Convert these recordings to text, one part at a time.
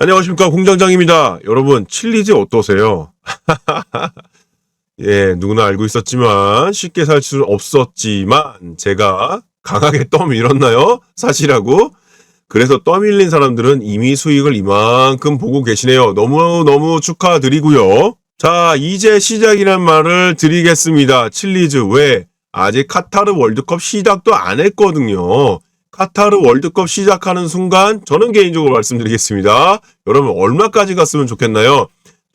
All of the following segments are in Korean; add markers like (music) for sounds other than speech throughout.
안녕하십니까 공장장입니다. 여러분 칠리즈 어떠세요? (laughs) 예, 누구나 알고 있었지만 쉽게 살 수 없었지만 제가 강하게 (laughs) 떠밀었나요? 사실하고 그래서 떠밀린 사람들은 이미 수익을 이만큼 보고 계시네요. 너무너무 축하드리고요. 자, 이제 시작이란 말을 드리겠습니다. 칠리즈 왜? 아직 카타르 월드컵 시작도 안 했거든요. 카타르 월드컵 시작하는 순간 저는 개인적으로 말씀드리겠습니다. 여러분 얼마까지 갔으면 좋겠나요?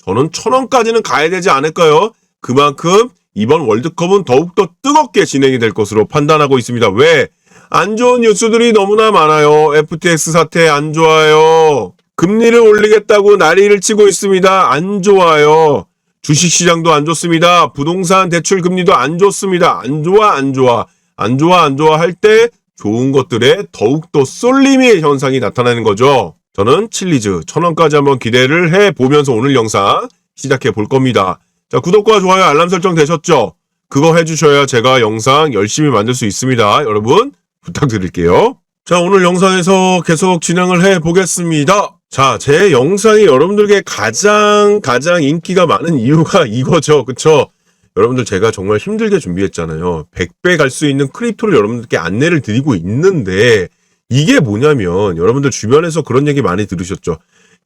저는 천 원까지는 가야 되지 않을까요? 그만큼 이번 월드컵은 더욱더 뜨겁게 진행이 될 것으로 판단하고 있습니다. 왜? 안 좋은 뉴스들이 너무나 많아요. FTX 사태 안 좋아요. 금리를 올리겠다고 난리를 치고 있습니다. 안 좋아요. 주식시장도 안 좋습니다. 부동산 대출 금리도 안 좋습니다. 안 좋아, 안 좋아. 안 좋아, 안 좋아 할 때 좋은 것들에 더욱더 쏠림의 현상이 나타나는 거죠. 저는 칠리즈 천원까지 한번 기대를 해 보면서 오늘 영상 시작해 볼 겁니다. 자, 구독과 좋아요, 알람 설정 되셨죠? 그거 해주셔야 제가 영상 열심히 만들 수 있습니다. 여러분, 부탁드릴게요. 자, 오늘 영상에서 계속 진행을 해 보겠습니다. 자, 제 영상이 여러분들께 가장, 가장 인기가 많은 이유가 이거죠. 그쵸? 여러분들 제가 정말 힘들게 준비했잖아요. 100배 갈 수 있는 크립토를 여러분들께 안내를 드리고 있는데, 이게 뭐냐면, 여러분들 주변에서 그런 얘기 많이 들으셨죠.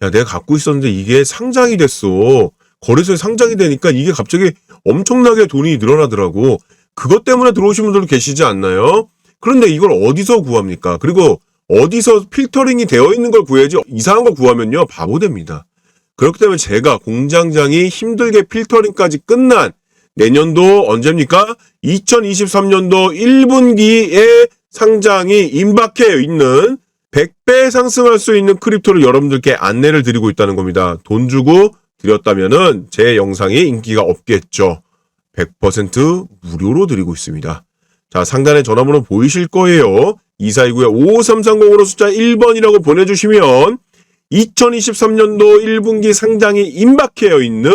야, 내가 갖고 있었는데 이게 상장이 됐어. 거래소에 상장이 되니까 이게 갑자기 엄청나게 돈이 늘어나더라고. 그것 때문에 들어오신 분들도 계시지 않나요? 그런데 이걸 어디서 구합니까? 그리고 어디서 필터링이 되어 있는 걸 구해야지 이상한 걸 구하면요 바보 됩니다. 그렇기 때문에 제가 공장장이 힘들게 필터링까지 끝난 내년도 언제입니까? 2023년도 1분기에 상장이 임박해 있는 100배 상승할 수 있는 크립토를 여러분들께 안내를 드리고 있다는 겁니다. 돈 주고 드렸다면은 제 영상이 인기가 없겠죠. 100% 무료로 드리고 있습니다. 자, 상단에 전화번호 보이실 거예요. 2429-5330으로 숫자 1번이라고 보내주시면 2023년도 1분기 상장이 임박해 있는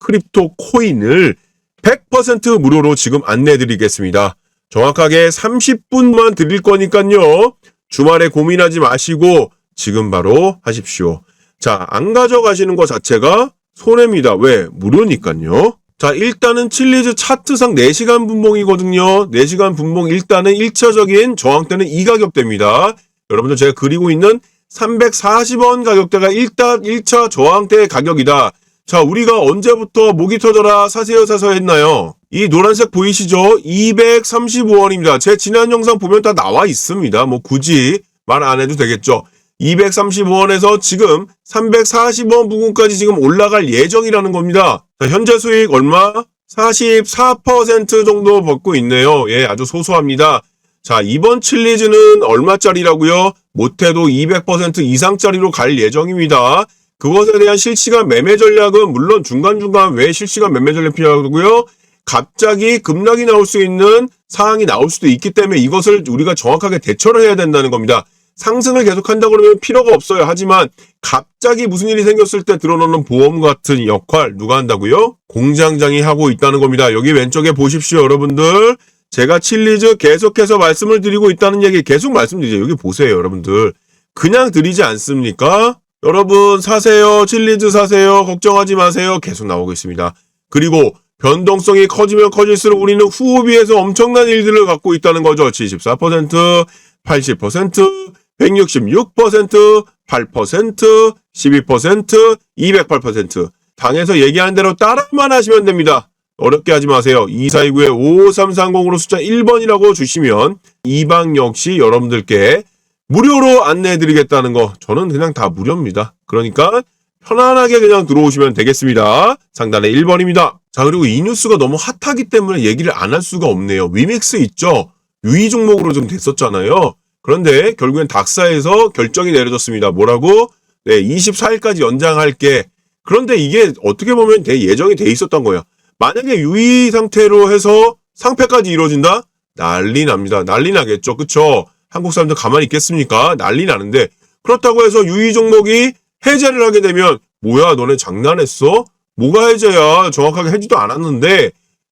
크립토 코인을 100% 무료로 지금 안내 드리겠습니다. 정확하게 30분만 드릴 거니까요. 주말에 고민하지 마시고 지금 바로 하십시오. 자, 안 가져가시는 것 자체가 손해입니다. 왜? 무료니까요. 자, 일단은 칠리즈 차트상 4시간 분봉이거든요. 4시간 분봉 일단은 1차적인 저항대는 이 가격대입니다. 여러분들 제가 그리고 있는 340원 가격대가 일단 1차 저항대 가격이다. 자, 우리가 언제부터 목이 터져라 사세요 사서 했나요? 이 노란색 보이시죠? 235원입니다. 제 지난 영상 보면 다 나와 있습니다. 뭐 굳이 말 안 해도 되겠죠. 235원에서 지금 340원 부근까지 지금 올라갈 예정이라는 겁니다. 자, 현재 수익 얼마? 44% 정도 받고 있네요. 예, 아주 소소합니다. 자, 이번 칠리즈는 얼마짜리라고요? 못해도 200% 이상짜리로 갈 예정입니다. 그것에 대한 실시간 매매 전략은 물론 중간중간 왜 실시간 매매 전략 필요하고요? 갑자기 급락이 나올 수 있는 상황이 나올 수도 있기 때문에 이것을 우리가 정확하게 대처를 해야 된다는 겁니다. 상승을 계속한다 그러면 필요가 없어요. 하지만 갑자기 무슨 일이 생겼을 때 들어놓는 보험 같은 역할 누가 한다고요? 공장장이 하고 있다는 겁니다. 여기 왼쪽에 보십시오, 여러분들. 제가 칠리즈 계속해서 말씀을 드리고 있다는 얘기 계속 말씀드리죠. 여기 보세요, 여러분들. 그냥 드리지 않습니까? 여러분 사세요. 칠리즈 사세요. 걱정하지 마세요. 계속 나오고 있습니다. 그리고 변동성이 커지면 커질수록 우리는 후비에서 엄청난 일들을 갖고 있다는 거죠. 74%, 80%, 166%, 8%, 12%, 208%. 당에서 얘기하는 대로 따라만 하시면 됩니다. 어렵게 하지 마세요. 2429-5330으로 숫자 1번이라고 주시면 이 방 역시 여러분들께 무료로 안내해드리겠다는 거 저는 그냥 다 무료입니다. 그러니까 편안하게 그냥 들어오시면 되겠습니다. 상단에 1번입니다. 자 그리고 이 뉴스가 너무 핫하기 때문에 얘기를 안 할 수가 없네요. 위믹스 있죠? 유의 종목으로 좀 됐었잖아요. 그런데 결국엔 닥사에서 결정이 내려졌습니다. 뭐라고? 네, 24일까지 연장할게. 그런데 이게 어떻게 보면 대 예정이 돼 있었던 거예요. 만약에 유의 상태로 해서 상패까지 이루어진다? 난리 납니다. 난리 나겠죠. 그쵸? 한국 사람들 가만히 있겠습니까? 난리 나는데 그렇다고 해서 유의 종목이 해제를 하게 되면 뭐야 너네 장난했어? 뭐가 해제야? 정확하게 해지도 않았는데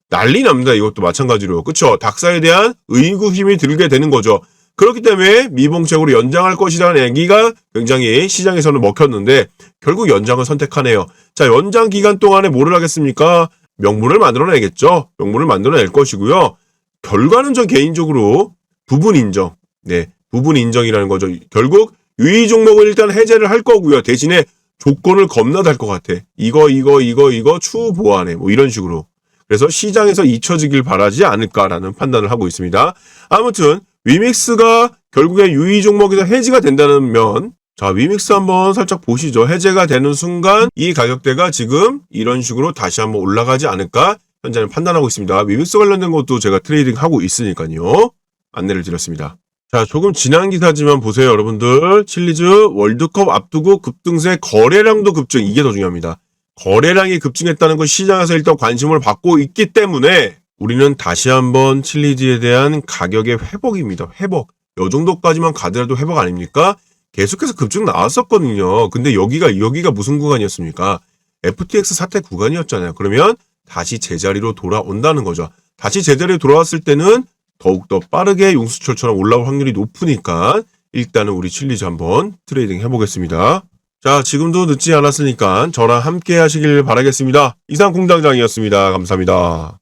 난리 납니다. 이것도 마찬가지로 그쵸? 닥사에 대한 의구심이 들게 되는 거죠. 그렇기 때문에 미봉책으로 연장할 것이라는 얘기가 굉장히 시장에서는 먹혔는데 결국 연장을 선택하네요. 자, 연장 기간 동안에 뭐를 하겠습니까? 명분을 만들어내겠죠. 명분을 만들어낼 것이고요. 결과는 전 개인적으로 부분 인정. 네, 부분 인정이라는 거죠. 결국 유의 종목을 일단 해제를 할 거고요. 대신에 조건을 겁나 달 것 같아. 이거, 이거, 이거, 이거 추후 보완해. 뭐 이런 식으로. 그래서 시장에서 잊혀지길 바라지 않을까라는 판단을 하고 있습니다. 아무튼 위믹스가 결국에 유의 종목에서 해지가 된다는 면. 자, 위믹스 한번 살짝 보시죠. 해제가 되는 순간 이 가격대가 지금 이런 식으로 다시 한번 올라가지 않을까 현재는 판단하고 있습니다. 위믹스 관련된 것도 제가 트레이딩 하고 있으니까요. 안내를 드렸습니다. 자, 조금 지난 기사지만 보세요, 여러분들. 칠리즈 월드컵 앞두고 급등세 거래량도 급증. 이게 더 중요합니다. 거래량이 급증했다는 건 시장에서 일단 관심을 받고 있기 때문에 우리는 다시 한번 칠리즈에 대한 가격의 회복입니다. 회복. 요 정도까지만 가더라도 회복 아닙니까? 계속해서 급증 나왔었거든요. 근데 여기가, 여기가 무슨 구간이었습니까? FTX 사태 구간이었잖아요. 그러면 다시 제자리로 돌아온다는 거죠. 다시 제자리로 돌아왔을 때는 더욱더 빠르게 용수철처럼 올라올 확률이 높으니까 일단은 우리 칠리즈 한번 트레이딩 해보겠습니다. 자, 지금도 늦지 않았으니까 저랑 함께 하시길 바라겠습니다. 이상 공장장이었습니다. 감사합니다.